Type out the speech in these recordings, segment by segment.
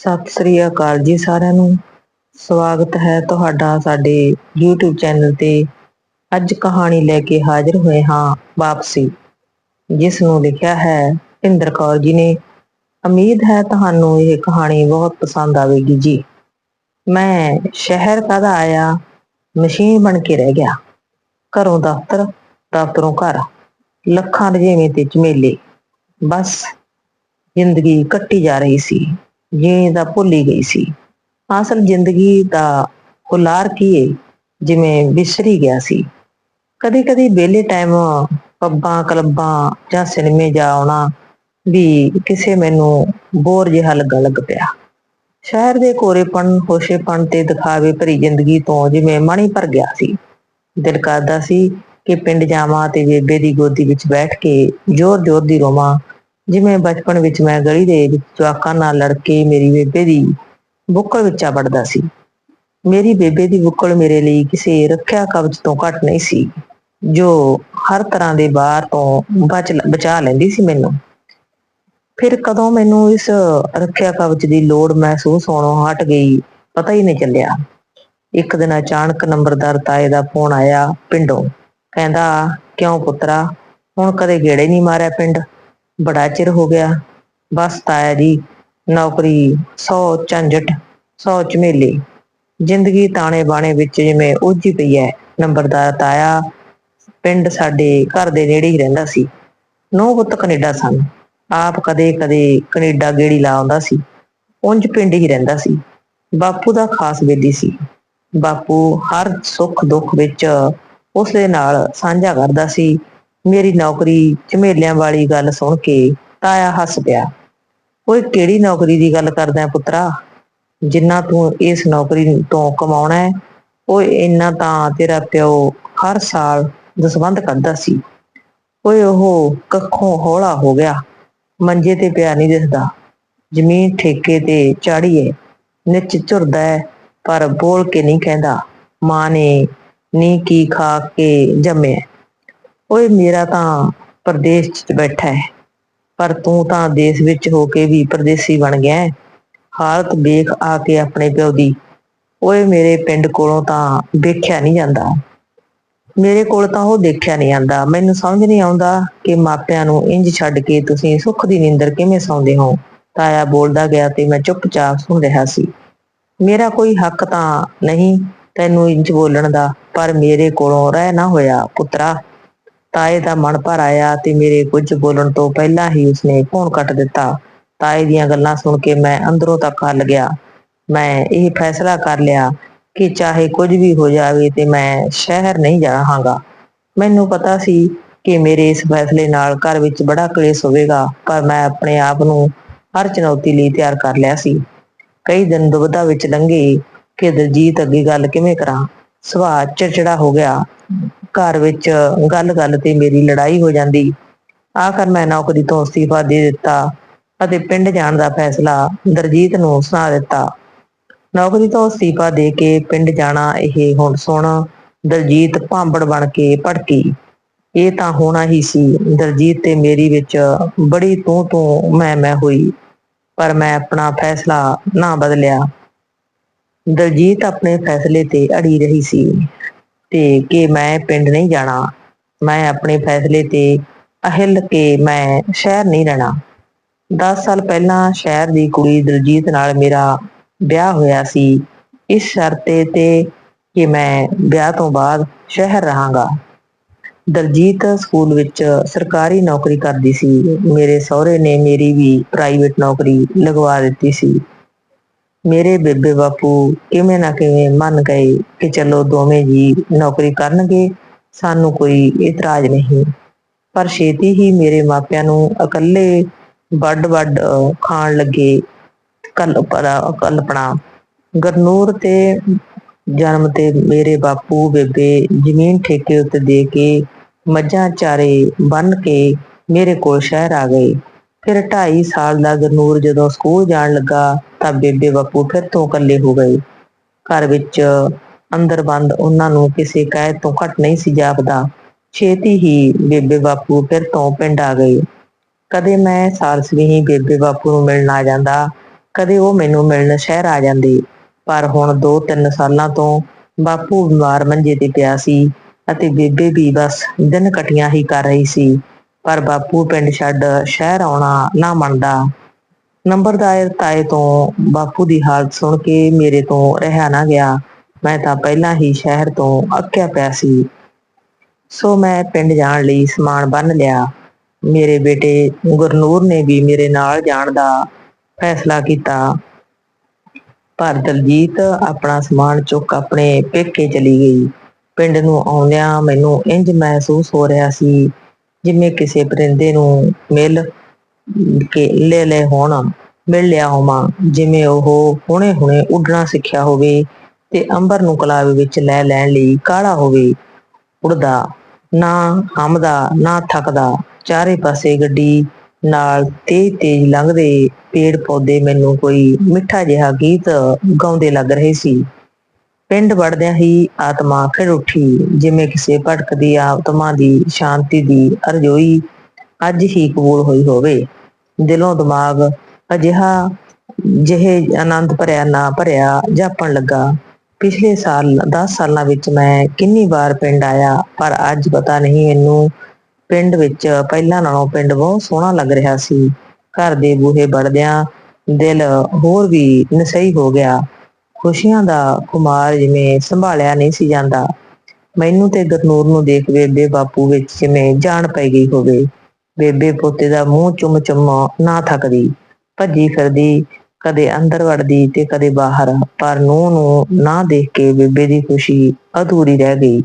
ਸਤਿ ਸ੍ਰੀ ਅਕਾਲ ਜੀ ਸਾਰਿਆਂ ਨੂੰ। ਸਵਾਗਤ ਹੈ ਤੁਹਾਡਾ ਸਾਡੇ YouTube ਚੈਨਲ ਤੇ। ਅੱਜ ਕਹਾਣੀ ਲੈ ਕੇ ਹਾਜ਼ਰ ਹੋਏ ਹਾਂ ਵਾਪਸੀ, ਜਿਸ ਨੂੰ ਲਿਖਿਆ ਹੈ ਇੰਦਰ ਕੌਰ ਜੀ ਨੇ। ਉਮੀਦ ਹੈ ਤੁਹਾਨੂੰ ਇਹ ਕਹਾਣੀ ਬਹੁਤ ਪਸੰਦ ਆਵੇਗੀ ਜੀ। ਮੈਂ ਸ਼ਹਿਰ ਕਦਾ ਆਇਆ, ਮਸ਼ੀਨ ਬਣ ਕੇ ਰਹਿ ਗਿਆ। ਘਰੋਂ ਦਫ਼ਤਰ, ਦਫ਼ਤਰੋਂ ਘਰ, ਲੱਖਾਂ ਰਜੇਵੇਂ ਤੇ ਝਮੇਲੇ। ਬਸ, ਜ਼ਿੰਦਗੀ ਕੱਟੀ ਜਾ ਰਹੀ ਸੀ। ਜਿਵੇਂ ਦਾ ਭੁੱਲ ਹੀ ਗਈ ਸੀ। ਅਸਲ ਜ਼ਿੰਦਗੀ ਦਾ ਹੁਲਾਰ ਕੀ ਏ? ਜਿਵੇਂ ਵਿਸਰੀ ਗਿਆ ਸੀ। ਕਦੀ ਕਦੀ ਵਿਹਲੇ ਟਾਈਮ ਪੱਬਾਂ, ਕਲੱਬਾਂ ਜਾਂ ਸਿਨੇਮੇ ਜਾ ਆਉਣਾ ਵੀ ਕਿਸੇ ਮੈਨੂੰ ਬੋਰ ਜਿਹਾ ਲੱਗਣ ਲੱਗ ਪਿਆ। ਸ਼ਹਿਰ ਦੇ ਕੋਰੇਪਣ ਹੋਸ਼ੇਪਣ ਤੇ ਦਿਖਾਵੇ ਭਰੀ ਜ਼ਿੰਦਗੀ ਤੋਂ ਜਿਵੇਂ ਮਣੀ ਭਰ ਗਿਆ ਸੀ। ਦਿਲ ਕਰਦਾ ਸੀ ਕਿ ਪਿੰਡ ਜਾਵਾਂ ਤੇ ਬੇਬੇ ਦੀ ਗੋਦੀ ਵਿੱਚ ਬੈਠ ਕੇ ਜ਼ੋਰ-ਜ਼ੋਰ ਦੀ ਰੋਵਾਂ ਜਿਵੇਂ ਬਚਪਨ ਵਿੱਚ ਮੈਂ ਗਲੀ ਦੇ ਜਵਾਕਾਂ ਨਾਲ ਲੜ ਕੇ ਮੇਰੀ ਬੇਬੇ ਦੀ ਬੁੱਕਲ ਵਿੱਚ ਵੜਦਾ ਸੀ। ਮੇਰੀ ਬੇਬੇ ਦੀ ਬੁੱਕਲ ਮੇਰੇ ਲਈ ਕਿਸੇ ਰੱਖਿਆ ਕਵਚ ਤੋਂ ਘੱਟ ਨਹੀਂ ਸੀ, ਜੋ ਹਰ ਤਰ੍ਹਾਂ ਦੇ ਬਾਹਰ ਤੋਂ ਬਚ ਬਚਾ ਲੈਂਦੀ ਸੀ ਮੈਨੂੰ। ਫਿਰ ਕਦੋਂ ਮੈਨੂੰ ਇਸ ਰੱਖਿਆ ਕਵਚ ਦੀ ਲੋੜ ਮਹਿਸੂਸ ਹੋਣੋਂ ਹਟ ਗਈ, ਪਤਾ ਹੀ ਨਹੀਂ ਚੱਲਿਆ। ਇੱਕ ਦਿਨ ਅਚਾਨਕ ਨੰਬਰਦਾਰ ਤਾਏ ਦਾ ਫੋਨ ਆਇਆ ਪਿੰਡੋਂ। ਕਹਿੰਦਾ, ਕਿਉਂ ਪੁੱਤਰਾ, ਹੁਣ ਕਦੇ ਗੇੜੇ ਨਹੀਂ ਮਾਰਿਆ ਪਿੰਡ? ਬੜਾ ਚਿਰ ਹੋ ਗਿਆ। ਬਸ ਤਾਇਆ ਜੀ, ਨੌਕਰੀ, ਸੌ ਝੰਜਟ, ਸੌ ਝਮੇਲੇ। ਜ਼ਿੰਦਗੀ ਤਾਣੇ ਬਾਣੇ ਵਿੱਚ ਜਿਵੇਂ ਉਲਝੀ ਪਈ ਹੈ ਨੰਬਰਦਾਰ ਤਾਇਆ ਪਿੰਡ ਸਾਡੇ ਘਰ ਦੇ ਨੇੜੇ ਹੀ ਰਹਿੰਦਾ ਸੀ। ਨੌ ਪੁੱਤ ਕੈਨੇਡਾ ਸਨ। ਆਪ ਕਦੇ-ਕਦੇ ਕੈਨੇਡਾ ਗੇੜੀ ਲਾ ਆਉਂਦਾ ਸੀ। ਉਂਝ ਪਿੰਡ ਹੀ ਰਹਿੰਦਾ ਸੀ। ਬਾਪੂ ਦਾ ਖਾਸ ਬੇਦੀ ਸੀ। ਬਾਪੂ ਹਰ ਸੁੱਖ ਦੁੱਖ ਵਿੱਚ ਉਸ ਦੇ ਨਾਲ ਸਾਂਝਾ ਕਰਦਾ ਸੀ। ਮੇਰੀ ਨੌਕਰੀ ਝਮੇਲਿਆਂ ਵਾਲੀ ਗੱਲ ਸੁਣ ਕੇ ਤਾਇਆ ਹੱਸ ਪਿਆ। ਓਏ ਕਿਹੜੀ ਨੌਕਰੀ ਦੀ ਗੱਲ ਕਰਦਾ ਹੈ ਪੁੱਤਰਾ? ਜਿੰਨਾ ਤੂੰ ਇਸ ਨੌਕਰੀ ਤੋਂ ਕਮਾਉਣਾ ਹੈ, ਓਏ ਇੰਨਾ ਤਾਂ ਤੇਰਾ ਪਿਓ ਹਰ ਸਾਲ ਦਸਵੰਧ ਕੱਢਦਾ ਸੀ। ਓਏ ਉਹ ਕੱਖੋਂ ਹੌਲਾ ਹੋ ਗਿਆ, ਮੰਜੇ ਤੇ ਪਿਆ ਨਹੀਂ ਦਿਸਦਾ। ਜ਼ਮੀਨ ਠੇਕੇ ਤੇ ਚਾੜੀ ਏ ਨਿੱਚ ਝੁਰਦਾ ਹੈ, ਪਰ ਬੋਲ ਕੇ ਨਹੀਂ ਕਹਿੰਦਾ, ਮਾਂ ਨੇ ਨੀ ਕੀ ਖਾ ਕੇ ਜੰਮਿਆ। ਓਏ ਮੇਰਾ ਤਾਂ ਪਰਦੇਸ 'ਚ ਬੈਠਾ ਹੈ। ਪਰ ਤੂੰ ਤਾਂ ਦੇਸ਼ ਵਿੱਚ ਹੋ ਕੇ ਵੀ ਪਰਦੇਸੀ ਬਣ ਗਿਆ ਹੈ। ਹਾਲਤ ਵੇਖ ਆ ਕੇ ਆਪਣੇ ਪਿਓ ਦੀ। ਓਏ ਮੇਰੇ ਪਿੰਡ ਕੋਲੋਂ ਤਾਂ ਵੇਖਿਆ ਨਹੀਂ ਜਾਂਦਾ। ਮੇਰੇ ਕੋਲ ਤਾਂ ਉਹ ਦੇਖਿਆ ਨਹੀਂ ਆਂਦਾ ਮੈਨੂੰ ਸਮਝ ਨਹੀਂ ਆਉਂਦਾ ਕਿ ਮਾਪਿਆਂ ਨੂੰ ਇੰਜ ਛੱਡ ਕੇ ਤੁਸੀਂ ਸੁੱਖ ਦੀ ਨੀਂਦਰ ਕਿਵੇਂ ਸੌਂਦੇ ਹੋ। ਤਾਇਆ ਬੋਲਦਾ ਗਿਆ ਤੇ ਮੈਂ ਚੁੱਪਚਾਪ ਸੁਣ ਰਿਹਾ ਸੀ। ਮੇਰਾ ਕੋਈ ਹੱਕ ਤਾਂ ਨਹੀਂ ਤੈਨੂੰ ਇੰਜ ਬੋਲਣ ਦਾ, ਪਰ ਮੇਰੇ ਕੋਲੋਂ ਰਹਿ ਨਾ ਹੋਇਆ, ਪੁੱਤਰਾ। ਤਾਏ ਦਾ ਮਨ ਭਰ ਆਇਆ ਤੇ ਮੇਰੇ ਕੁਝ ਬੋਲਣ ਤੋਂ ਪਹਿਲਾਂ ਹੀ ਉਸਨੇ ਫੋਨ ਕੱਟ ਦਿੱਤਾ। ਤਾਏ ਦੀਆਂ ਗੱਲਾਂ ਸੁਣ ਕੇ ਮੈਂ ਅੰਦਰੋਂ ਤੱਕ ਹੱਲ ਗਿਆ। ਮੈਂ ਇਹ ਫੈਸਲਾ ਕਰ ਲਿਆ ਕਿ ਚਾਹੇ ਕੁਝ ਵੀ ਹੋ ਜਾਵੇ ਤੇ ਮੈਂ ਸ਼ਹਿਰ ਨਹੀਂ ਜਾ ਜਾਵਾਂਗਾ। ਮੈਨੂੰ ਪਤਾ ਸੀ ਕਿ ਮੇਰੇ ਇਸ ਫੈਸਲੇ ਨਾਲ ਘਰ ਵਿੱਚ ਬੜਾ ਕਲੇਸ਼ ਹੋਵੇਗਾ, ਪਰ ਮੈਂ ਆਪਣੇ ਆਪ ਨੂੰ ਹਰ ਚੁਣੌਤੀ ਲਈ ਤਿਆਰ ਕਰ ਲਿਆ ਸੀ। ਕਈ ਦਿਨ ਦੁਬਦਾ ਵਿੱਚ ਲੰਘੇ ਕਿ ਦਲਜੀਤ ਅੱਗੇ ਗੱਲ ਕਿਵੇਂ ਕਰਾਂ? ਸੁਭਾਅ ਚਿੜਚਿੜਾ ਹੋ ਗਿਆ। ਘਰ ਵਿੱਚ ਗੱਲ-ਗੱਲ ਤੇ ਮੇਰੀ ਲੜਾਈ ਹੋ ਜਾਂਦੀ। ਆਖਰ ਮੈਂ ਨੌਕਰੀ ਤੋਂ ਅਸਤੀਫਾ ਦੇ ਦਿੱਤਾ ਅਤੇ ਪਿੰਡ ਜਾਣ ਦਾ ਫੈਸਲਾ ਦਰਜੀਤ ਨੂੰ ਸੁਣਾ ਦਿੱਤਾ। ਨੌਕਰੀ ਤੋਂ ਅਸਤੀਫਾ ਦੇ ਕੇ ਪਿੰਡ ਜਾਣਾ ਇਹ ਹੁਣ ਸੁਣ ਦਲਜੀਤ ਭਾਂਬੜ ਬਣ ਕੇ ਭੜਕੀ। ਇਹ ਤਾਂ ਹੋਣਾ ਹੀ ਸੀ ਦਲਜੀਤ ਤੇ ਮੇਰੀ ਵਿੱਚ ਬੜੀ ਤੂੰ ਤੂੰ ਮੈਂ ਮੈਂ ਹੋਈ, ਪਰ ਮੈਂ ਆਪਣਾ ਫੈਸਲਾ ਨਾ ਬਦਲਿਆ। ਦਲਜੀਤ ਆਪਣੇ ਫੈਸਲੇ ਤੇ ਅੜੀ ਰਹੀ ਸੀ। ਤੇ ਕਿ ਮੈਂ ਪਿੰਡ ਨਹੀਂ ਜਾਣਾ। ਮੈਂ ਆਪਣੇ ਫੈਸਲੇ ਤੇ ਅਹਿਲ ਕੇ ਮੈਂ ਸ਼ਹਿਰ ਨਹੀਂ ਰਹਿਣਾ। 10 ਸਾਲ ਪਹਿਲਾਂ ਸ਼ਹਿਰ ਦੀ ਕੁੜੀ ਦਲਜੀਤ ਨਾਲ ਮੇਰਾ ਵਿਆਹ ਹੋਇਆ ਸੀ। ਇਸ ਸ਼ਰਤੇ ਤੇ ਕਿ ਮੈਂ ਵਿਆਹ ਤੋਂ ਬਾਅਦ ਸ਼ਹਿਰ ਰਹਾਂਗਾ। ਦਲਜੀਤ ਸਕੂਲ ਵਿੱਚ ਸਰਕਾਰੀ ਨੌਕਰੀ ਕਰਦੀ ਸੀ। ਮੇਰੇ ਸਹੁਰੇ ਨੇ ਮੇਰੀ ਵੀ ਪ੍ਰਾਈਵੇਟ ਨੌਕਰੀ ਲਗਵਾ ਦਿੱਤੀ ਸੀ। ਮੇਰੇ ਬੇਬੇ ਬਾਪੂ ਕਿਵੇਂ ਨਾ ਕਿਵੇਂ ਮੰਨ ਗਏ ਕਿ ਚਲੋ ਦੋਵੇਂ ਜੀ ਨੌਕਰੀ ਕਰਨਗੇ, ਸਾਨੂੰ ਕੋਈ ਇਤਰਾਜ਼ ਨਹੀਂ। ਪਰ ਛੇਤੀ ਹੀ ਮੇਰੇ ਮਾਪਿਆਂ ਨੂੰ ਇਕੱਲੇ ਵੱਡ ਵੱਡ ਖਾਣ ਲੱਗੇ ਕਲਪਨਾ ਕਲਪਨਾ। ਗਰਨੂਰ ਤੇ ਜਨਮ ਤੇ ਮੇਰੇ ਬਾਪੂ, ਬੇਬੇ ਜ਼ਮੀਨ ਠੇਕੇ ਉੱਤੇ ਦੇ ਕੇ ਮੱਝਾਂ ਚਾਰੇ ਬੰਨ ਕੇ ਮੇਰੇ ਕੋਲ ਸ਼ਹਿਰ ਆ ਗਏ। ਫਿਰ 2.5 ਸਾਲ ਦਾ ਗਰਨੂਰ ਜਦੋਂ ਸਕੂਲ ਜਾਣ ਲੱਗਾ ਤਾਂ ਬੇਬੇ ਬਾਪੂ ਫਿਰ ਤੋਂ ਇਕੱਲੇ ਹੋ ਗਏ। ਘਰ ਵਿੱਚ ਅੰਦਰ ਬੰਦ ਉਹਨਾਂ ਨੂੰ ਕਿਸੇ ਕਹਿ ਤੋਂ ਘਟ ਨਹੀਂ ਸੀ ਜਾਪਦਾ। ਛੇਤੀ ਹੀ ਬੇਬੇ ਬਾਪੂ ਫਿਰ ਤੋਂ ਪਿੰਡ ਆ ਗਏ। ਕਦੇ ਮੈਂ ਸਾਲਸਵੀ ਹੀ ਬੇਬੇ ਬਾਪੂ ਨੂੰ ਮਿਲਣ ਆ ਜਾਂਦਾ, ਕਦੇ ਉਹ ਮੈਨੂੰ ਮਿਲਣ ਸ਼ਹਿਰ ਆ ਜਾਂਦੇ। ਪਰ ਹੁਣ 2-3 ਸਾਲਾਂ ਤੋਂ ਬਾਪੂ ਬਿਮਾਰ ਮੰਜੇ ਤੇ ਪਿਆ ਸੀ ਅਤੇ ਬੇਬੇ ਵੀ ਬਸ ਦਿਨ ਕਟੀਆਂ ਹੀ ਕਰ ਰਹੀ ਸੀ। ਪਰ ਬਾਪੂ ਪਿੰਡ ਛੱਡ ਸ਼ਹਿਰ ਆਉਣਾ ਨਾ ਮੰਨਦਾ। ਨੰਬਰਦਾਰ ਤਾਏ ਤੋਂ ਬਾਪੂ ਦੀ ਹਾਲਤ ਸੁਣ ਕੇ ਮੇਰੇ ਤੋਂ ਰਹਿਆ ਨਾ ਗਿਆ। ਮੈਂ ਤਾਂ ਪਹਿਲਾਂ ਹੀ ਸ਼ਹਿਰ ਤੋਂ ਅੱਕਿਆ ਪਿਆ ਸੀ। ਸੋ ਮੈਂ ਪਿੰਡ ਜਾਣ ਲਈ ਸਮਾਨ ਬੰਨ ਲਿਆ। ਮੇਰੇ ਬੇਟੇ ਗੁਰਨੂਰ ਨੇ ਵੀ ਮੇਰੇ ਨਾਲ ਜਾਣ ਦਾ ਫੈਸਲਾ ਕੀਤਾ। ਪਰ ਦਲਜੀਤ ਆਪਣਾ ਸਮਾਨ ਚੁੱਕ ਆਪਣੇ ਪੇਕੇ ਚਲੀ ਗਈ। ਪਿੰਡ ਨੂੰ ਆਉਂਦਿਆਂ ਮੈਨੂੰ ਇੰਜ ਮਹਿਸੂਸ ਹੋ ਰਿਹਾ ਸੀ ਜਿਵੇਂ ਕਿਸੇ ਪਰਿੰਦੇ ਨੂੰ ਮਿਲ ਕੇ ਲੈ ਲੈ ਹੋਣ, ਮਿਲ ਲਿਆ ਹੋਵਾਂ, ਜਿਵੇਂ ਉਹ ਹੁਣੇ-ਹੁਣੇ ਉੱਡਣਾ ਸਿੱਖਿਆ ਹੋਵੇ ਤੇ ਅੰਬਰ ਨੂੰ ਕਲਾਵੇ ਵਿੱਚ ਲੈ ਲੈਣ ਲਈ ਕਾਲਾ ਹੋਵੇ ਉੜਦਾ ਨਾ ਹਮਦਾ ਨਾ ਥੱਕਦਾ, ਚਾਰੇ ਪਾਸੇ ਗੱਡੀ ਨਾਲ ਤੇਜ਼ ਤੇਜ਼ ਲੰਘਦੇ ਪੇੜ ਪੌਦੇ ਮੈਨੂੰ ਕੋਈ ਮਿੱਠਾ ਜਿਹਾ ਗੀਤ ਗਾਉਂਦੇ ਲੱਗ ਰਹੇ ਸੀ। ਪਿੰਡ ਵੜਦਿਆਂ ਹੀ ਆਤਮਾ ਖਿੜ ਉੱਠੀ, ਜਿਵੇਂ ਕਿਸੇ ਭਟਕਦੀ ਆਤਮਾ ਦੀ ਸ਼ਾਂਤੀ ਦੀ ਅਰਜ਼ੋਈ ਅੱਜ ਹੀ ਕਬੂਲ ਹੋਈ ਹੋਵੇ। ਦਿਲੋਂ ਦਿਮਾਗ ਅਜਿਹਾ ਜਿਹੇ ਆਨੰਦ ਭਰਿਆ ਨਾ ਭਰਿਆ ਜਾਪਣ ਲੱਗਾ। ਪਿਛਲੇ ਸਾਲ 10 ਸਾਲਾਂ ਵਿੱਚ ਮੈਂ ਕਿੰਨੀ ਵਾਰ ਪਿੰਡ ਆਇਆ, ਪਰ ਅੱਜ ਪਤਾ ਨਹੀਂ ਮੈਨੂੰ ਪਿੰਡ ਵਿੱਚ ਪਹਿਲਾਂ ਨਾਲੋਂ ਪਿੰਡ ਬਹੁਤ ਸੋਹਣਾ ਲੱਗ ਰਿਹਾ ਸੀ। ਘਰ ਦੇ ਬੂਹੇ ਵੜਦਿਆਂ ਦਿਲ ਹੋਰ ਵੀ ਨਸਈ ਹੋ ਗਿਆ। ਖੁਸ਼ੀਆਂ ਦਾ ਕੁਮਾਰ ਜਿਵੇਂ ਸੰਭਾਲਿਆ ਨਹੀਂ ਸੀ ਜਾਂਦਾ। ਮੈਨੂੰ ਤੇ ਗਰਨੂਰ ਨੂੰ ਦੇਖ ਬੇਬੇ ਬਾਪੂ ਵਿੱਚ ਜਿਵੇਂ ਜਾਨ ਪੈ ਗਈ ਹੋਵੇ। ਬੇਬੇ ਪੋਤੇ ਦਾ ਮੂੰਹ ਚੁੰਮ ਚੁੰਮ ਨਾ ਥੱਕਦੀ, ਭੱਜੀ ਫਿਰਦੀ, ਕਦੇ ਅੰਦਰ ਵੜਦੀ ਤੇ ਕਦੇ ਬਾਹਰ। ਪਰ ਨੂੰ ਨੂੰ ਨਾ ਦੇਖ ਕੇ ਬੇਬੇ ਦੀ ਖੁਸ਼ੀ ਅਧੂਰੀ ਰਹਿ ਗਈ।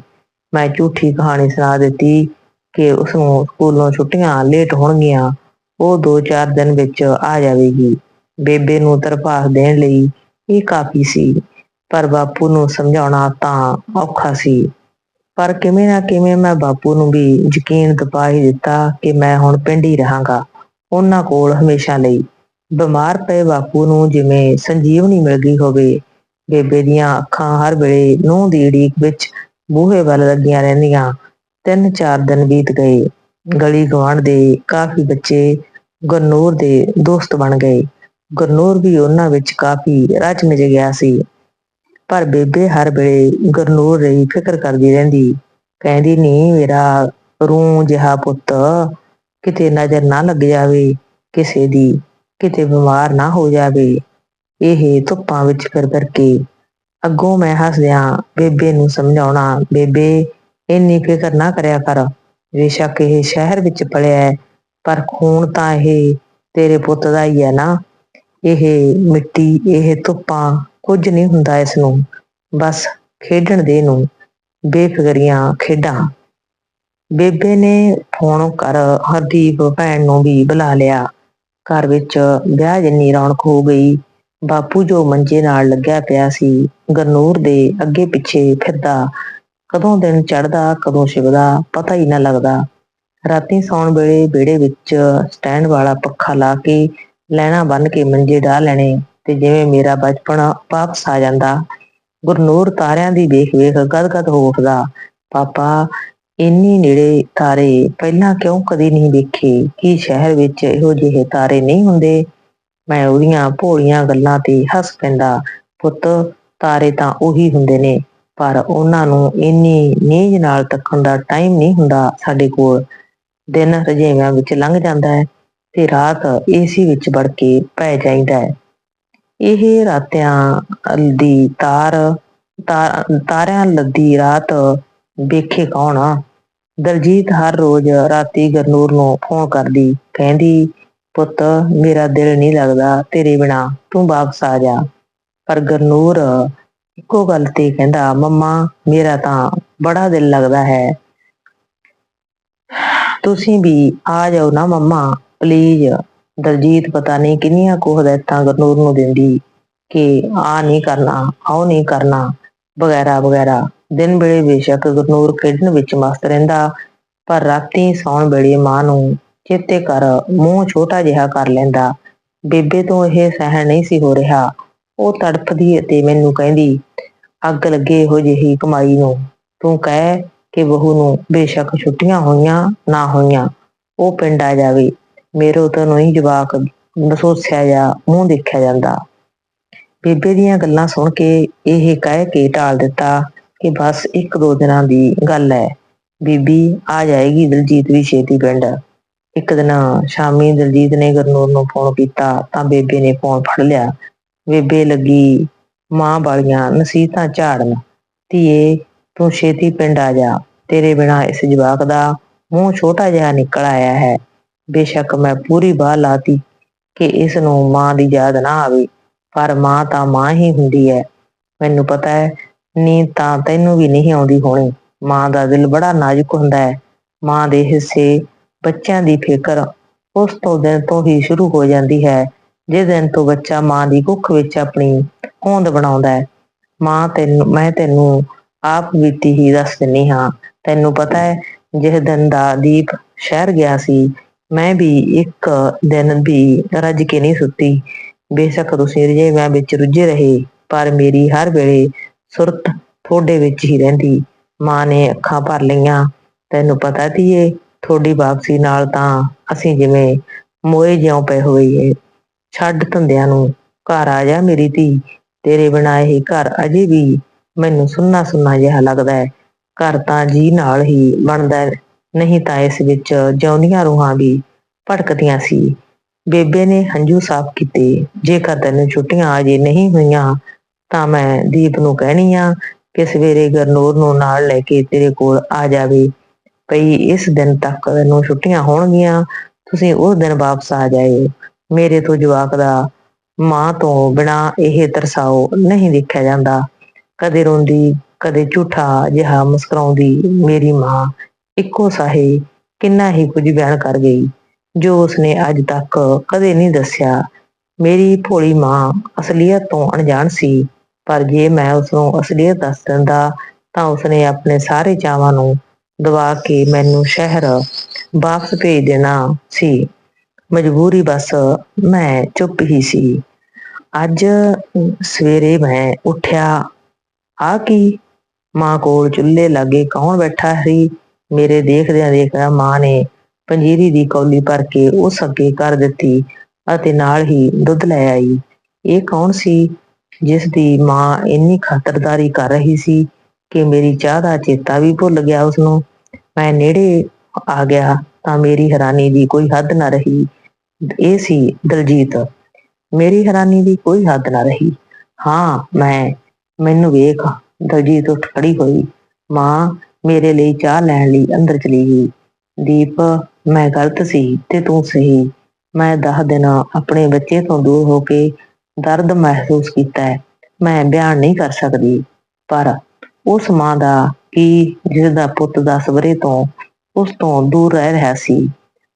ਮੈਂ ਝੂਠੀ ਕਹਾਣੀ ਸੁਣਾ ਦਿੱਤੀ ਕਿ ਉਸ ਨੂੰ ਸਕੂਲੋਂ ਛੁੱਟੀਆਂ ਲੇਟ ਹੋਣਗੀਆਂ। ਉਹ 2-4 ਦਿਨ ਵਿੱਚ ਆ ਜਾਵੇਗੀ। ਬੇਬੇ ਨੂੰ ਤਰਪਾਸ ਦੇਣ ਲਈ ਇਹ ਕਾਫੀ ਸੀ, ਪਰ ਬਾਪੂ ਨੂੰ ਸਮਝਾਉਣਾ ਤਾਂ ਔਖਾ ਸੀ। ਪਰ ਕਿਵੇਂ ਨਾ ਕਿਵੇਂ ਮੈਂ ਬਾਪੂ ਨੂੰ ਵੀ ਯਕੀਨ ਦਿਵਾ ਹੀ ਦਿੱਤਾ ਕਿ ਮੈਂ ਹੁਣ ਪਿੰਡ ਹੀ ਰਹਾਂਗਾ, ਉਹਨਾਂ ਕੋਲ ਹਮੇਸ਼ਾ ਲਈ। ਬਿਮਾਰ ਪਏ ਬਾਪੂ ਨੂੰ ਜਿਵੇਂ ਸੰਜੀਵਨੀ ਮਿਲ ਗਈ ਹੋਵੇ, ਬੇਬੇ ਦੀਆਂ ਅੱਖਾਂ ਹਰ ਵੇਲੇ ਨੂੰਹ ਦੀ ਢੀਕ ਵਿੱਚ ਬੂਹੇ ਵੱਲ ਲੱਗੀਆਂ ਰਹਿੰਦੀਆਂ। ਤਿੰਨ ਚਾਰ ਦਿਨ ਬੀਤ ਗਏ, ਗਲੀ ਗਵਾਂਢ ਦੇ ਕਾਫੀ ਬੱਚੇ ਗਨੂਰ ਦੇ ਦੋਸਤ ਬਣ ਗਏ। ਗੁਰਨੂਰ ਵੀ ਉਹਨਾਂ ਵਿੱਚ ਕਾਫੀ ਰਚ ਮਿਜ ਗਿਆ ਸੀ। ਪਰ ਬੇਬੇ ਹਰ ਵੇਲੇ ਗੁਰਨੂਰ ਰਹੀ ਫਿਕਰ ਕਰਦੀ ਰਹਿੰਦੀ। ਕਹਿੰਦੀ ਨਹੀਂ ਮੇਰਾ ਰੂ ਜਿਹਾ ਪੁੱਤ, ਕਿਤੇ ਨਜ਼ਰ ਨਾ ਲੱਗ ਜਾਵੇ, ਕਿਸੇ ਦੀ ਕਿਤੇ ਬਿਮਾਰ ਨਾ ਹੋ ਜਾਵੇ। ਇਹ ਧੁੱਪਾਂ ਵਿੱਚ ਫਿਰ ਫਿਰ ਕੇ ਅੱਗੋਂ ਮੈਂ ਹੱਸਦਿਆਂ ਬੇਬੇ ਨੂੰ ਸਮਝਾਉਣਾ, ਬੇਬੇ, ਇੰਨੀ ਫਿਕਰ ਨਾ ਕਰਿਆ ਕਰ। ਬੇਸ਼ੱਕ ਇਹ ਸ਼ਹਿਰ ਵਿੱਚ ਪਲਿਆ ਪਰ ਖੂਨ ਤਾਂ ਇਹ ਤੇਰੇ ਪੁੱਤ ਦਾ ਹੀ ਹੈ ਨਾ। ਇਹ ਮਿੱਟੀ, ਇਹ ਧੁੱਪਾਂ, ਕੁਝ ਨਹੀਂ ਹੁੰਦਾ ਇਸ ਨੂੰ ਬਸ ਖੇਡਣ ਦੇ ਨੂੰ ਬੇਫਿਕਰੀਆਂ ਖੇਡਾਂ। ਬੇਬੇ ਨੇ ਫੋਨ ਕਰ ਹਰਦੀਪ ਭੈਣ ਨੂੰ ਵੀ ਬੁਲਾ ਲਿਆ। ਘਰ ਵਿੱਚ ਵਿਆਹ ਜਿੰਨੀ ਰੌਣਕ ਹੋ ਗਈ, ਬਾਪੂ ਜੋ ਮੰਜੇ ਨਾਲ ਲੱਗਿਆ ਪਿਆ ਸੀ, ਗਰਨੂਰ ਦੇ ਅੱਗੇ ਪਿੱਛੇ ਫਿਰਦਾ। ਕਦੋਂ ਦਿਨ ਚੜਦਾ ਕਦੋਂ ਛਿਪਦਾ, ਪਤਾ ਹੀ ਨਾ ਲੱਗਦਾ। ਰਾਤੀ ਸੌਣ ਵੇਲੇ ਵਿਹੜੇ ਵਿੱਚ ਸਟੈਂਡ ਵਾਲਾ ਪੱਖਾ ਲਾ ਕੇ ਲੈਣਾ ਬੰਨ ਕੇ ਮੰਜੇ ਢਾ ਲੈਣੇ ਤੇ ਜਿਵੇਂ ਮੇਰਾ ਬਚਪਨ ਵਾਪਸ ਆ ਜਾਂਦਾ। ਗੁਰਨੂਰ ਤਾਰਿਆਂ ਦੀ ਦੇਖ ਵੇਖ ਗਦਗਦ ਹੋ ਉੱਠਦਾ ਪਾਪਾ, ਇੰਨੀ ਨੇੜੇ ਤਾਰੇ ਪਹਿਲਾਂ ਕਿਉਂ ਕਦੀ ਨਹੀਂ ਦੇਖੇ? ਕੀ ਸ਼ਹਿਰ ਵਿੱਚ ਇਹੋ ਜਿਹੇ ਤਾਰੇ ਨਹੀਂ ਹੁੰਦੇ? ਮੈਂ ਉਹਦੀਆਂ ਭੋਲੀਆਂ ਗੱਲਾਂ ਤੇ ਹੱਸ ਪੈਂਦਾ, ਪੁੱਤ, ਤਾਰੇ ਤਾਂ ਉਹੀ ਹੁੰਦੇ ਨੇ, ਪਰ ਉਹਨਾਂ ਨੂੰ ਇੰਨੀ ਨੀਂਦ ਨਾਲ ਤੱਕਣ ਦਾ ਟਾਈਮ ਨਹੀਂ ਹੁੰਦਾ ਸਾਡੇ ਕੋਲ। ਦਿਨ ਰਜੇਵਿਆਂ ਵਿੱਚ ਲੰਘ ਜਾਂਦਾ ਹੈ। ਤੇ ਰਾਤ ਏਸੀ ਵਿੱਚ ਵੜ ਕੇ ਪੈ ਜਾਂਦਾ ਹੈ। ਇਹ ਰਾਤਿਆਂ ਦੀ ਤਾਰ, ਤਾਰ- ਤਾਰਿਆਂ ਲੱਦੀ ਰਾਤ ਵੇਖੇ ਕੌਣ ਦਲਜੀਤ ਹਰ ਰੋਜ਼ ਰਾਤੀ ਗਰਨੂਰ ਨੂੰ ਫੋਨ ਕਰਦੀ, ਕਹਿੰਦੀ, ਪੁੱਤ, ਮੇਰਾ ਦਿਲ ਨਹੀਂ ਲੱਗਦਾ ਤੇਰੇ ਬਿਨਾ, ਤੂੰ ਵਾਪਸ ਆ ਜਾ। ਪਰ ਗਰਨੂਰ ਇੱਕੋ ਗੱਲ ਤੇ ਕਹਿੰਦਾ, ਮੰਮਾ, ਮੇਰਾ ਤਾਂ ਬੜਾ ਦਿਲ ਲੱਗਦਾ ਹੈ। ਤੁਸੀਂ ਵੀ ਆ ਜਾਓ ਨਾ ਮੰਮਾ। ਪਲੀਜ਼ ਦਲਜੀਤ ਪਤਾ ਨਹੀਂ ਕਿੰਨੀਆਂ ਕੁ ਹਦਾਇਤਾਂ ਗਰਨੂਰ ਨੂੰ ਦਿੰਦੀ ਕਿ ਆ ਨਹੀਂ ਕਰਨਾ ਆਉ ਨਹੀਂ ਕਰਨਾ, ਵਗੈਰਾ ਵਗੈਰਾ। ਦਿਨ ਵੇਲੇ ਬੇਸ਼ੱਕ ਗਰਨੂਰ ਖੇਡਣ ਵਿੱਚ ਮਸਤ ਰਹਿੰਦਾ, ਪਰ ਰਾਤੀ ਸੌਣ ਵੇਲੇ ਮਾਂ ਨੂੰ ਚੇਤੇ ਕਰ ਮੂੰਹ ਛੋਟਾ ਜਿਹਾ ਕਰ ਲੈਂਦਾ। ਬੇਬੇ ਤੋਂ ਇਹ ਸਹਿਣ ਨਹੀਂ ਸੀ ਹੋ ਰਿਹਾ। ਉਹ ਤੜਫਦੀ ਅਤੇ ਮੈਨੂੰ ਕਹਿੰਦੀ, ਅੱਗ ਲੱਗੇ ਇਹੋ ਜਿਹੀ ਕਮਾਈ ਨੂੰ। ਤੂੰ ਕਹਿ ਕਿ ਬਹੂ ਨੂੰ ਬੇਸ਼ੱਕ ਛੁੱਟੀਆਂ ਹੋਈਆਂ ਨਾ ਹੋਈਆਂ, ਉਹ ਪਿੰਡ ਆ ਜਾਵੇ। ਮੇਰੇ ਤੋਂ ਨੂੰ ਹੀ ਜਵਾਕ ਮਸੋਸਿਆ ਜਾ, ਮੂੰਹ ਦੇਖਿਆ ਜਾਂਦਾ। ਬੇਬੇ ਦੀਆਂ ਗੱਲਾਂ ਸੁਣ ਕੇ ਇਹ ਕਹਿ ਕੇ ਟਾਲ ਦਿੱਤਾ ਕਿ ਬਸ ਇੱਕ ਦੋ ਦਿਨਾਂ ਦੀ ਗੱਲ ਹੈ ਬੀਬੀ ਆ ਜਾਏਗੀ ਦਲਜੀਤ ਵੀ ਛੇਤੀ ਪਿੰਡ। ਇੱਕ ਦਿਨ ਸ਼ਾਮੀ ਦਲਜੀਤ ਨੇ ਗਰਨੂਰ ਨੂੰ ਫੋਨ ਕੀਤਾ ਤਾਂ ਬੇਬੇ ਨੇ ਫੋਨ ਫੜ ਲਿਆ। ਬੇਬੇ ਲੱਗੀ ਮਾਂ ਵਾਲੀਆਂ ਨਸੀਹਤਾਂ ਝਾੜਨ। ਧੀਏ, ਤੂੰ ਛੇਤੀ ਪਿੰਡ ਆ ਜਾ। ਤੇਰੇ ਬਿਨਾ ਇਸ ਜਵਾਕ ਦਾ ਮੂੰਹ ਛੋਟਾ ਜਿਹਾ ਨਿਕਲ ਆਇਆ ਹੈ। ਬੇਸ਼ੱਕ ਮੈਂ ਪੂਰੀ ਬਾਹ ਲਾਤੀ ਕਿ ਇਸ ਨੂੰ ਮਾਂ ਦੀ ਯਾਦ ਨਾ ਆਵੇ, ਪਰ ਮਾਂ ਤਾਂ ਮਾਂ ਹੀ ਹੁੰਦੀ ਹੈ। ਮੈਨੂੰ ਪਤਾ ਹੈ, ਨੀਂਦ ਤਾਂ ਤੈਨੂੰ ਵੀ ਨਹੀਂ ਆਉਂਦੀ ਹੋਣੀ। ਮਾਂ ਦਾ ਦਿਲ ਬੜਾ ਨਾਜ਼ੁਕ ਹੁੰਦਾ ਹੈ। ਮਾਂ ਦੇ ਹਿੱਸੇ ਬੱਚਿਆਂ ਦੀ ਫਿਕਰ ਉਸ ਤੋਂ ਦਿਨ ਤੋਂ ਹੀ ਸ਼ੁਰੂ ਹੋ ਜਾਂਦੀ ਹੈ, ਜਿਸ ਦਿਨ ਤੋਂ ਬੱਚਾ ਮਾਂ ਦੀ ਕੁੱਖ ਵਿੱਚ ਆਪਣੀ ਹੋਂਦ ਬਣਾਉਂਦਾ ਹੈ। ਮਾਂ ਤੈਨੂੰ, ਮੈਂ ਤੈਨੂੰ ਆਪ ਬੀਤੀ ਹੀ ਦੱਸ ਦਿੰਨੀ ਹਾਂ। ਤੈਨੂੰ ਪਤਾ ਹੈ, ਜਿਸ ਦਿਨ ਦਾ ਦੀਪ ਸ਼ਹਿਰ ਗਿਆ ਸੀ ਮੈਂ ਵੀ ਇੱਕ ਦਿਨ ਵੀ ਰੱਜ ਕੇ ਨਹੀਂ ਸੁੱਤੀ। ਬੇਸ਼ੱਕ ਤੁਸੀਂ ਰਜੇਵਿਆਂ ਵਿੱਚ ਰੁੱਝੇ ਰਹੇ, ਪਰ ਮੇਰੀ ਹਰ ਵੇਲੇ ਸੁਰਤ ਤੁਹਾਡੇ ਵਿੱਚ ਹੀ ਰਹਿੰਦੀ। ਮਾਂ ਨੇ ਅੱਖਾਂ ਭਰ ਲਈਆਂ। ਤੈਨੂੰ ਪਤਾ ਧੀਏ, ਤੁਹਾਡੀ ਵਾਪਸੀ ਨਾਲ ਤਾਂ ਅਸੀਂ ਜਿਵੇਂ ਮੋਏ ਜਿਉਂ ਪਏ ਹੋਈਏ। ਛੱਡ ਧੰਦਿਆਂ ਨੂੰ, ਘਰ ਆ ਜਾ ਮੇਰੀ ਧੀ। ਤੇਰੇ ਬਿਨਾਂ ਇਹ ਘਰ ਅਜੇ ਵੀ ਮੈਨੂੰ ਸੁੰਨਾ ਸੁੰਨਾ ਜਿਹਾ ਲੱਗਦਾ ਹੈ। ਘਰ ਤਾਂ ਜੀ ਨਾਲ ਹੀ ਬਣਦਾ ਨਹੀਂ ਤਾਂ ਇਸ ਵਿੱਚ ਜਿਉਂਦੀਆਂ ਰੂਹਾਂ ਵੀ ਭਟਕਦੀਆਂ ਸੀ। ਬੇਬੇ ਨੇ ਹੰਝੂ ਸਾਫ਼ ਕੀਤੇ। ਜੇਕਰ ਤੈਨੂੰ ਛੁੱਟੀਆਂ ਅਜੇ ਨਹੀਂ ਹੋਈਆਂ, ਤਾਂ ਮੈਂ ਦੀਪ ਨੂੰ ਕਹਿਣੀ ਆ ਕਿ ਸਵੇਰੇ ਗਰਨੂਰ ਨੂੰ ਨਾਲ ਲੈ ਕੇ ਤੇਰੇ ਕੋਲ ਆ ਜਾਵੇ। ਭਈ ਇਸ ਦਿਨ ਤੱਕ ਤੈਨੂੰ ਛੁੱਟੀਆਂ ਹੋਣਗੀਆਂ, ਤੁਸੀਂ ਉਸ ਦਿਨ ਵਾਪਸ ਆ ਜਾਇਓ। ਮੇਰੇ ਤੋਂ ਜਵਾਕ ਦਾ ਮਾਂ ਤੋਂ ਬਿਨਾ ਇਹ ਤਰਸਾਓ ਨਹੀਂ ਦੇਖਿਆ ਜਾਂਦਾ। ਕਦੇ ਰੋਂਦੀ, ਕਦੇ ਝੂਠਾ ਜਿਹਾ ਮੁਸਕਰਾਉਂਦੀ ਮੇਰੀ ਮਾਂ। ਇੱਕੋ ਸਾਹੇ ਕਿੰਨਾ ਹੀ ਕੁਝ ਬਿਆਨ ਕਰ ਗਈ, ਜੋ ਉਸਨੇ ਅੱਜ ਤੱਕ ਕਦੇ ਨਹੀਂ ਦੱਸਿਆ। ਮੇਰੀ ਭੋਲੀ ਮਾਂ ਅਸਲੀਅਤ ਤੋਂ ਅਣਜਾਣ ਸੀ, ਪਰ ਜੇ ਮੈਂ ਉਸਨੂੰ ਅਸਲੀਅਤ ਦੱਸ ਦਿੰਦਾ, ਤਾਂ ਉਸਨੇ ਆਪਣੇ ਸਾਰੇ ਚਾਵਾਂ ਨੂੰ ਦਵਾ ਕੇ ਮੈਨੂੰ ਸ਼ਹਿਰ ਵਾਪਸ ਭੇਜ ਦੇਣਾ ਸੀ। ਮਜਬੂਰੀ ਬਸ ਮੈਂ ਚੁੱਪ ਹੀ ਸੀ। ਅੱਜ ਸਵੇਰੇ ਮੈਂ ਉੱਠਿਆ, ਆ ਕੀ? ਮਾਂ ਕੋਲ ਚੁੱਲ੍ਹੇ ਲਾਗੇ ਕੌਣ ਬੈਠਾ ਸੀ? ਮੇਰੇ ਦੇਖਦਿਆਂ ਦੇਖਦਿਆਂ ਮਾਂ ਨੇ ਪੰਜੀਰੀ ਦੀ ਕੌਲੀ ਭਰ ਕੇ ਉਸ ਅੱਗੇ ਕਰ ਦਿੱਤੀ ਅਤੇ ਨਾਲ ਹੀ ਦੁੱਧ ਲੈ ਆਈ। ਇਹ ਕੌਣ ਸੀ ਜਿਸ ਦੀ ਮਾਂ ਇੰਨੀ ਖਾਤਰਦਾਰੀ ਕਰ ਰਹੀ ਸੀ ਕਿ ਮੇਰੀ ਚਾਹ ਦਾ ਚੇਤਾ ਵੀ ਭੁੱਲ ਗਿਆ ਉਸ ਨੂੰ ਮੈਂ ਨੇੜੇ ਆ ਗਿਆ ਤਾਂ ਮੇਰੀ ਹੈਰਾਨੀ ਦੀ ਕੋਈ ਹੱਦ ਨਾ ਰਹੀ। ਇਹ ਸੀ ਦਲਜੀਤ। ਮੇਰੀ ਹੈਰਾਨੀ ਦੀ ਕੋਈ ਹੱਦ ਨਾ ਰਹੀ। ਹਾਂ, ਮੈਂ, ਮੈਨੂੰ ਵੇਖ, ਦਲਜੀਤ ਉੱਠ ਖੜੀ ਹੋਈ। ਮਾਂ ਮੇਰੇ ਲਈ ਚਾਹ ਲੈਣ ਲਈ ਅੰਦਰ ਚਲੀ ਗਈ। ਦੀਪ, ਮੈਂ ਗਲਤ ਸੀ ਤੇ ਤੂੰ ਸਹੀ। ਮੈਂ 10 ਦਿਨ ਆਪਣੇ ਬੱਚੇ ਤੋਂ ਦੂਰ ਹੋ ਕੇ ਦਰਦ ਮਹਿਸੂਸ ਕੀਤਾ ਹੈ। ਮੈਂ ਬਿਆਨ ਨਹੀਂ ਕਰ ਸਕਦੀ, ਪਰ ਉਸ ਮਾਂ ਦਾ ਕੀ, ਜਿਸ ਦਾ ਪੁੱਤ 10 ਵਰੇ ਤੋਂ, ਉਸ ਤੋਂ ਦੂਰ ਰਹਿ ਰਿਹਾ ਸੀ।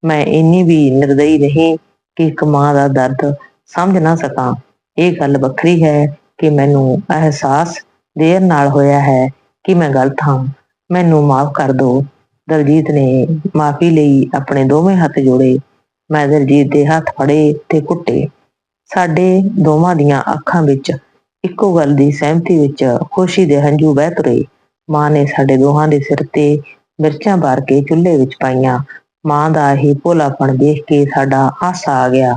ਮੈਂ ਇੰਨੀ ਵੀ ਨਿਰਦਈ ਨਹੀਂ ਕਿ ਇੱਕ ਮਾਂ ਦਾ ਦਰਦ ਸਮਝ ਨਾ ਸਕਾਂ। ਇਹ ਗੱਲ ਵੱਖਰੀ ਹੈ ਕਿ ਮੈਨੂੰ ਅਹਿਸਾਸ ਦੇਰ ਨਾਲ ਹੋਇਆ ਹੈ ਕਿ ਮੈਂ ਗਲਤ ਹਾਂ। ਮੈਨੂੰ ਮਾਫ ਕਰ ਦਿਓ ਦਲਜੀਤ ਨੇ ਮਾਫੀ ਲਈ ਆਪਣੇ ਦੋਵੇਂ ਹੱਥ ਜੋੜੇ। ਮੈਂ ਦਲਜੀਤ ਦੇ ਹੱਥ ਫੜੇ ਤੇ ਕੁੱਟੇ। ਸਾਡੇ ਦੋਵਾਂ ਦੀਆਂ ਅੱਖਾਂ ਵਿੱਚ ਇੱਕੋ ਗੱਲ ਦੀ ਸਹਿਮਤੀ ਵਿੱਚ ਖੁਸ਼ੀ ਦੇ ਹੰਝੂ ਵਹਿ ਤੁਰੇ। ਮਾਂ ਨੇ ਸਾਡੇ ਦੋਹਾਂ ਦੇ ਸਿਰ ਤੇ ਮਿਰਚਾਂ ਭਰ ਕੇ ਚੁੱਲ੍ਹੇ ਵਿੱਚ ਪਾਈਆਂ। ਮਾਂ ਦਾ ਇਹ ਭੋਲਾਪਣ ਦੇਖ ਕੇ ਸਾਡਾ ਹਾਸਾ ਆ ਗਿਆ।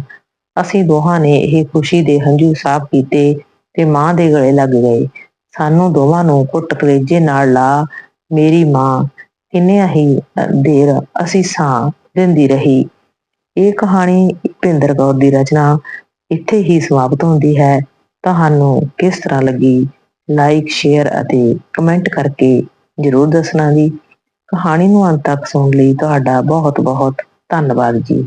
ਅਸੀਂ ਦੋਹਾਂ ਨੇ ਇਹ ਖੁਸ਼ੀ ਦੇ ਹੰਝੂ ਸਾਫ਼ ਕੀਤੇ ਤੇ ਮਾਂ ਦੇ ਗਲੇ ਲੱਗ ਗਏ। ਸਾਨੂੰ ਦੋਵਾਂ ਨੂੰ ਕੁੱਟ ਕਲੇਜੇ ਨਾਲ ਲਾ ਮੇਰੀ ਮਾਂ ਕਿੰਨੇ ਹੀ ਦੇਰ ਅਸੀਂ ਅਸੀਸਾਂ ਦਿੰਦੀ ਰਹੀ। ਇਹ ਕਹਾਣੀ ਭਿੰਦਰ ਕੌਰ ਦੀ ਰਚਨਾ ਇੱਥੇ ਹੀ ਸਮਾਪਤ ਹੁੰਦੀ ਹੈ। ਤੁਹਾਨੂੰ ਕਿਸ ਤਰ੍ਹਾਂ ਲੱਗੀ? ਲਾਈਕ ਸ਼ੇਅਰ ਅਤੇ ਕਮੈਂਟ ਕਰਕੇ ਜਰੂਰ ਦੱਸਣਾ ਜੀ। ਕਹਾਣੀ ਨੂੰ ਅੰਤ ਤੱਕ ਸੁਣਨ ਲਈ ਤੁਹਾਡਾ ਬਹੁਤ ਬਹੁਤ ਧੰਨਵਾਦ ਜੀ।